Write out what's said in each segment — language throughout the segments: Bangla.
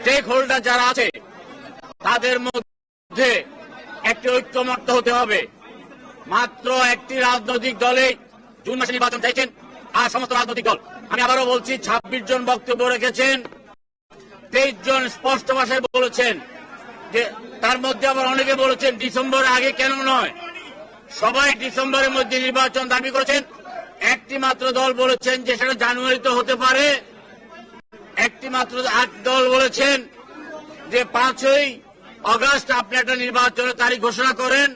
স্টেক হোল্ডার যারা আছে, তাদের মধ্যে একটি ঐক্যমত্য হতে হবে। মাত্র একটি রাজনৈতিক দলে জুন মাসে নির্বাচন চাইছেন, আর সমস্ত রাজনৈতিক দল। আমি আবারও বলছি, ছাব্বিশ জন বক্তব্য রেখেছেন, তেইশ জন স্পষ্ট ভাষায় বলেছেন। যে তার মধ্যে আবার অনেকে বলেছেন, ডিসেম্বর আগে কেন নয়? সবাই ডিসেম্বরের মধ্যে নির্বাচন দাবি করেছেন। একটি মাত্র দল বলেছেন যে সেটা জানুয়ারিতে হতে পারে। একটি মাত্র আট দল বলেছেন যে পাঁচই অগাস্ট আপনি একটা নির্বাচনের তারিখ ঘোষণা করেন,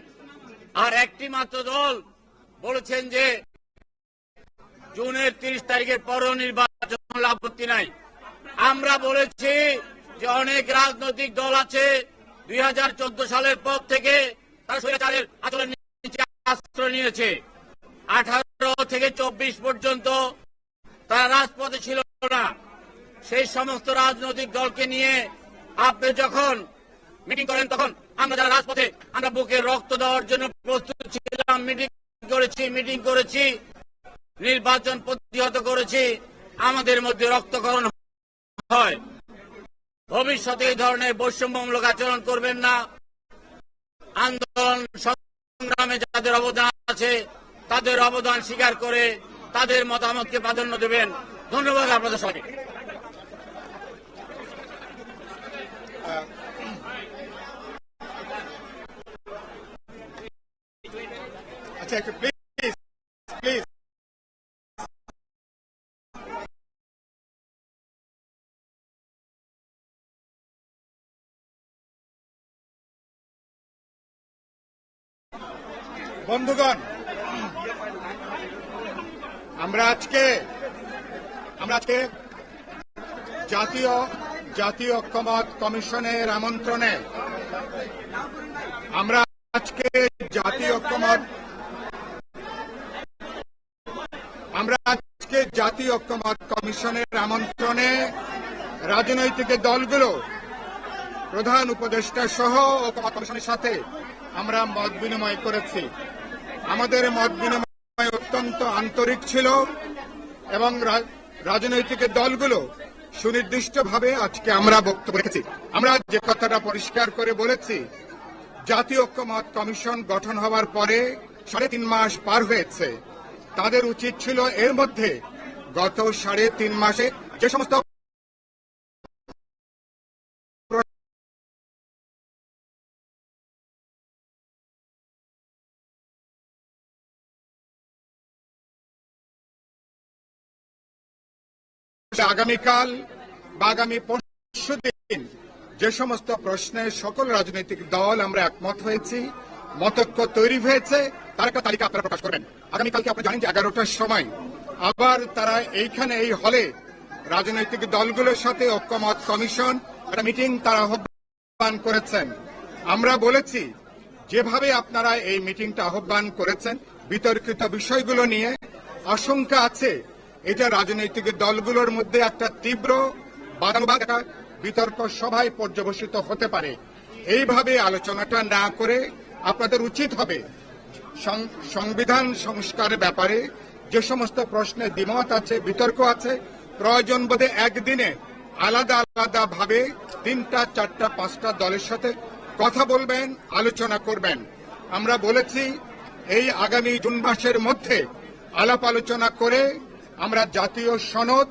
আর একটি মাত্র দল বলেছেন যে জুনের তিরিশ তারিখের পরও নির্বাচন হলে আপত্তি নাই। আমরা বলেছি যে অনেক রাজনৈতিক দল আছে, দুই হাজার চোদ্দ সালের পর থেকে তারা আশ্রয় নিয়েছে। আঠারো থেকে চব্বিশ পর্যন্ত তারা রাজপথে ছিল না। সেই সমস্ত রাজনৈতিক দলকে নিয়ে আপনি যখন মিটিং করেন, তখন আমরা যারা রাজপথে, আমরা বুকে রক্ত দেওয়ার জন্য প্রস্তুত ছিলাম মিটিং করেছি মিটিং করেছি, নির্বাচন প্রতিহত করেছি, আমাদের মধ্যে রক্তকরণ হয়। ভবিষ্যতে এই ধরনের বৈষম্যমূলক আচরণ করবেন না। আন্দোলন সংগ্রামে যাদের অবদান আছে, তাদের অবদান স্বীকার করে তাদের মতামতকে প্রাধান্য দেবেন। ধন্যবাদ আপনাদের সবাইকে। একটু প্লিজ প্লিজ বন্ধুগণ, আমরা আজকে আমরা আজকে জাতীয় জাতীয় ঐক্যমত কমিশনের আমন্ত্রণে আমরা আজকে জাতীয় ঐক্যমত আমরা আজকে জাতীয় ঐক্যমত কমিশনের আমন্ত্রণে রাজনৈতিক দলগুলো, প্রধান উপদেষ্টা সহ ঐক্যমত কমিশনের সাথে আমরা মত বিনিময় করেছি। আমাদের মত বিনিময় অত্যন্ত আন্তরিক ছিল এবং রাজনৈতিক দলগুলো সুনির্দিষ্টভাবে আজকে আমরা বক্তব্য রেখেছি। আমরা যে কথাটা পরিষ্কার করে বলেছি, জাতীয় ঐক্যমত কমিশন গঠন হওয়ার পরে সাড়ে তিন মাস পার হয়েছে। তাদের উচিত ছিল এর মধ্যে গত সাড়ে তিন মাসে যে সমস্ত আগামীকাল বা আগামী পরশু দিন যে সমস্ত প্রশ্নে সকল রাজনৈতিক দল আমরা একমত হয়েছি মতৈক্য তৈরি হয়েছে, তার একটা তালিকা আপনারা প্রকাশ করবেন। আগামীকালকে আপনি জানেন যে এগারোটার সময় আবার তারা এইখানে, এই হলে রাজনৈতিক দলগুলোর সাথে ঐক্যমত কমিশন একটা মিটিং তারা আহ্বান করেছেন। আমরা বলেছি, যেভাবে আপনারা এই মিটিংটা আহ্বান করেছেন, বিতর্কিত বিষয়গুলো নিয়ে আশঙ্কা আছে এটা রাজনৈতিক দলগুলোর মধ্যে একটা তীব্র বাদানুবাদ বিতর্ক সভায় পর্যবসিত হতে পারে। এইভাবে আলোচনাটা না করে আপনাদের উচিত হবে সংবিধান সংস্কারের ব্যাপারে যে সমস্ত প্রশ্নে দ্বিমত আছে, বিতর্ক আছে, প্রয়োজন বোধে একদিনে আলাদা আলাদা ভাবে তিনটা, চারটা, পাঁচটা দলের সাথে কথা বলবেন, আলোচনা করবেন। আমরা বলেছি, এই আগামী জুন মাসের মধ্যে আলাপ আলোচনা করে আমরা জাতীয় সনদ,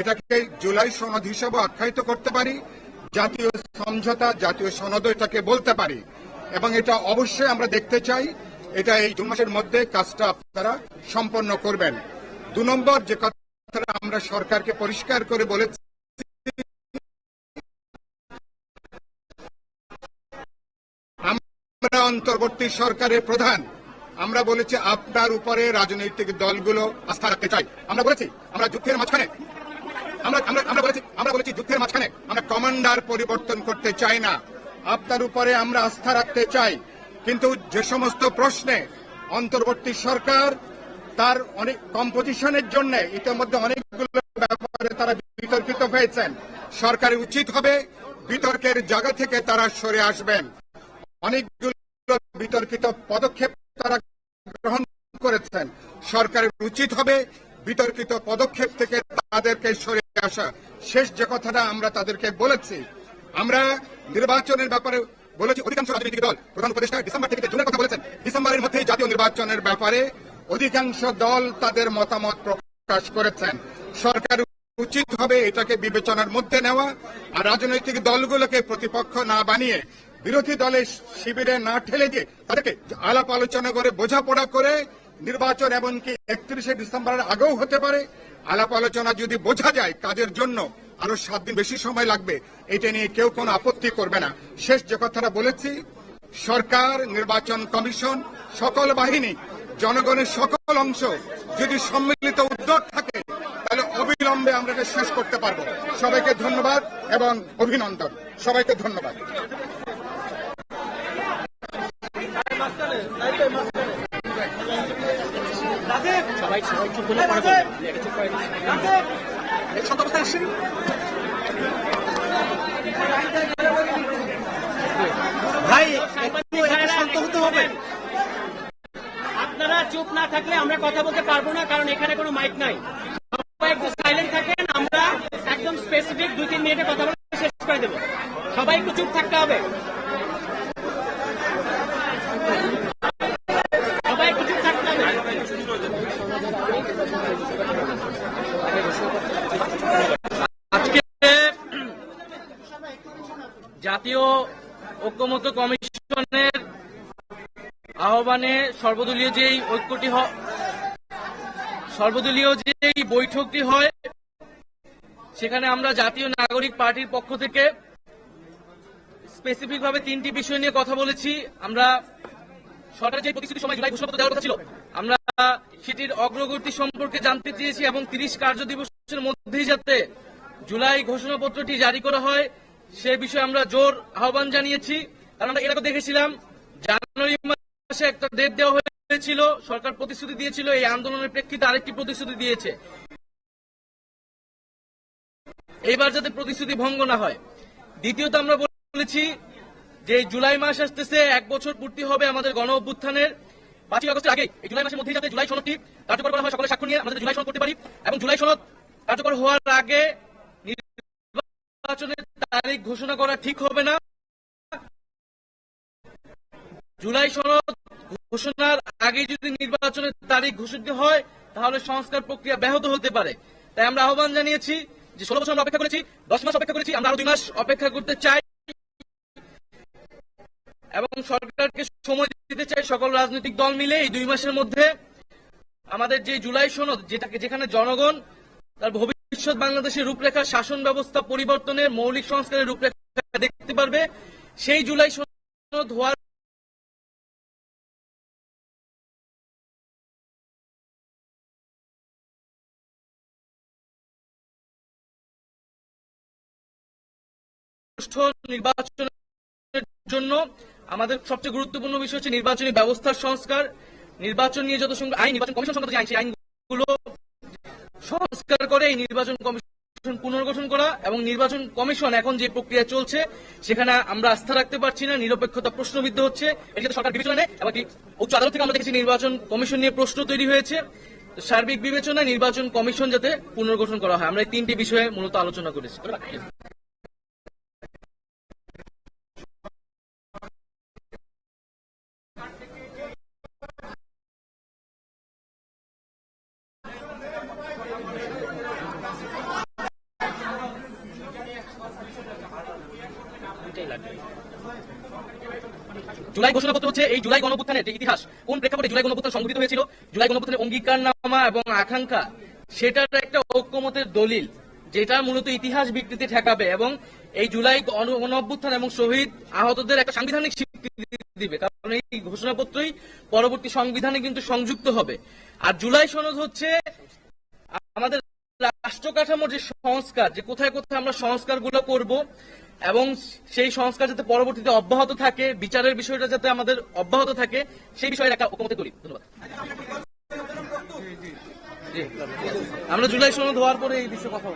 এটাকে জুলাই সনদ হিসেবে আখ্যায়িত করতে পারি, জাতীয় সমঝোতা, জাতীয় সনদ এটাকে বলতে পারি। এবং এটা অবশ্যই আমরা দেখতে চাই, এটা এই জুন মাসের মধ্যে কাজটা আপনারা সম্পন্ন করবেন। দু নম্বর যে কথাটা আমরা সরকারকে পরিষ্কার করে বলেছি, আমরা অন্তর্বর্তী সরকারের প্রধান। আমরা বলেছি আপনার উপরে রাজনৈতিক দলগুলো আস্থা রাখতে চাই। আমরা বলেছি, আমরা যুদ্ধের মাঝখানে। আমরা আমরা বলেছি আমরা বলেছি যুদ্ধের মাঝখানে। আমরা কমান্ডার পরিবর্তন করতে চাই না। আপনার উপরে আমরা আস্থা রাখতে চাই। কিন্তু যে সমস্ত প্রশ্নে অন্তর্বর্তী সরকার তার অনেক কম্পোজিশনের জন্য ইতিমধ্যে অনেকগুলো ব্যাপারে তারা বিতর্কিত হয়েছেন। সরকারের উচিত হবে বিতর্কের জায়গা থেকে তারা সরে আসবেন। অনেকগুলো বিতর্কিত পদক্ষেপ তারা গ্রহণ করেছেন। সরকারের উচিত হবে বিতর্কিত পদক্ষেপ থেকে তাদেরকে সরে আসা। শেষ যে কথাটা আমরা তাদেরকে বলেছি, আমরা নির্বাচনের ব্যাপারে বলেছি অধিকাংশ রাজনৈতিক দল। প্রধান উপদেষ্টা ডিসেম্বর থেকে জুনের কথা বলেছেন। ডিসেম্বরের মধ্যে জাতীয় নির্বাচনের ব্যাপারে অধিকাংশ দল তাদের মতামত প্রকাশ করেছেন। সরকার উচিত হবে এটাকে বিবেচনার মধ্যে নেওয়া আর রাজনৈতিক দলগুলোকে প্রতিপক্ষ না বানিয়ে বিরোধী দলের শিবিরে না ঠেলে দিয়ে তাদেরকে আলাপ আলোচনা করে, বোঝাপড়া করে নির্বাচন এমনকি একত্রিশে ডিসেম্বরের আগেও হতে পারে। আলাপ আলোচনা যদি বোঝা যায় কাজের জন্য আরও সাত দিন বেশি সময় লাগবে। এটা নিয়ে কেউ কোনো আপত্তি করবে না। শেষ যে কথাটা বলেছি, সরকার, নির্বাচন কমিশন, সকল বাহিনী, জনগণের সকল অংশ যদি সম্মিলিত উদ্যোগ থাকে, তাহলে অবিলম্বে আমরা শেষ করতে পারব। সবাইকে ধন্যবাদ এবং অভিনন্দন। সবাইকে ধন্যবাদ। সবাই সবাই ভাই শান্ত হতে আপনারা চুপ না থাকলে আমরা কথা বলতে পারব না, কারণ এখানে কোনো মাইক নাই। একটু সাইলেন্ট থাকেন, আমরা একদম স্পেসিফিক দুই তিন মিনিটে কথা বলে শেষ করে দেবো। সবাই একটু চুপ থাকতে হবে। সবাই একটু চুপ থাকতে হবে আজকে জাতীয় ঐক্যমত্য কমিশনের আহ্বানে সর্বদলীয় যেই ঐক্যটি সর্বদলীয় যেই বৈঠকটি হয়, সেখানে আমরা জাতীয় নাগরিক পার্টির পক্ষ থেকে স্পেসিফিক ভাবে তিনটি বিষয় নিয়ে কথা বলেছি। আমরা সরকার যে প্রতিশ্রুতি সময় জুলাই ঘোষণাপত্র দেওয়ার কথা ছিল, আমরা সেটির অগ্রগতি সম্পর্কে জানতে চেয়েছি এবং তিরিশ কার্য দিবসের মধ্যেই যাতে জুলাই ঘোষণাপত্রটি জারি করা হয় সে বিষয়ে আমরা জোর আহ্বান জানিয়েছি। কারণ আমরা আগে দেখেছিলাম, জানুয়ারি মাসে একটা ডেট দেওয়া হয়েছিল, সরকার প্রতিশ্রুতি দিয়েছিল, এই আন্দোলনের প্রেক্ষিতে আরেকটি প্রতিশ্রুতি দিয়েছে। এইবার যাতে প্রতিশ্রুতি ভঙ্গ না হয়। দ্বিতীয়ত আমরা বলেছি যে জুলাই মাস আসতেছে, এক বছর পূর্তি হবে আমাদের গণ অভ্যুত্থানের। পাঁচই আগস্টের আগে জুলাই মাসের মধ্যেই যাতে জুলাই সনদটি কার্যকর করা হয়, সকলে স্বাক্ষর নিয়ে আমাদের জুলাই সনদ করতে পারি। এবং জুলাই সনদ কার্যকর হওয়ার আগে নির্বাচনের তারিখ ঘোষণা করা ঠিক হবে না? জুলাই সনদ ঘোষণার আগে যদি নির্বাচনের তারিখ ঘোষিত হয়, তাহলে সংস্কার প্রক্রিয়া ব্যাহত হতে পারে। তাই আমরা আহ্বান জানিয়েছি যে ষোলো বছর আমরা অপেক্ষা করেছি, দশ মাস অপেক্ষা করেছি, আমরা আরও দুই মাস অপেক্ষা করতে চাই। এবং সরকারকে সময় দিতে চাই সকল রাজনৈতিক দল মিলে এই দুই মাসের মধ্যে। আমাদের যে জুলাই সনদ, যেটাকে যেখানে জনগণ তার ভবিষ্যৎ বাংলাদেশের রূপরেখা, শাসন ব্যবস্থা, পরিবর্তনের মৌলিক সংস্কারের রূপরেখা দেখতে পারবে। সেই জুলাই সুষ্ঠু নির্বাচনের জন্য আমাদের সবচেয়ে গুরুত্বপূর্ণ বিষয় হচ্ছে নির্বাচনী ব্যবস্থার সংস্কার, নির্বাচন নিয়ে যত আইন নির্বাচন কমিশন সংক্রান্ত যে আইন সেই আইনগুলো সংস্কার করে এই নির্বাচন কমিশন পুনর্গঠন করা এবং নির্বাচন কমিশন এখন যে প্রক্রিয়া চলছে, সেখানে আমরা আস্থা রাখতে পারছি না, নিরপেক্ষতা প্রশ্নবিদ্ধ হচ্ছে, এটা সরকার বিবেচনা নেয় এবং উচ্চ আদালত থেকে আমরা দেখেছি নির্বাচন কমিশন নিয়ে প্রশ্ন তৈরি হয়েছে। সার্বিক বিবেচনায় নির্বাচন কমিশন যাতে পুনর্গঠন করা হয়, আমরা এই তিনটি বিষয়ে মূলত আলোচনা করেছি। জুলাই ঘোষণাপত্র হচ্ছে এই জুলাই গণঅভ্যুত্থানের যে ইতিহাস, কোন প্রেক্ষাপটে জুলাই গণঅভ্যুত্থান সংঘটিত হয়েছিল? জুলাই গণঅভ্যুত্থানের অঙ্গীকারনামা এবং আকাঙ্ক্ষা, সেটার একটা ঐক্যমতের দলিল, যেটা মূলত ইতিহাস বিকৃতি ঠেকাবে এবং এই জুলাই গণ- গণঅভ্যুত্থান এবং শহীদ আহতদের একটা সাংবিধানিক স্বীকৃতি দিবে। কারণ এই ঘোষণাপত্রই পরবর্তী সংবিধানে কিন্তু সংযুক্ত হবে। আর জুলাই সনদ হচ্ছে আমাদের রাষ্ট্র কাঠামোর যে সংস্কার, যে কোথায় কোথায় আমরা সংস্কারগুলো করব এবং সেই সংস্কার যাতে পরবর্তীতে অব্যাহত থাকে, বিচারের বিষয়টা যাতে আমাদের অব্যাহত থাকে, সেই বিষয়ে একটা ঐকমতে করি ধন্যবাদ। আমরা জুলাই সনদ ধোয়ার পরে এই বিষয়ে কথা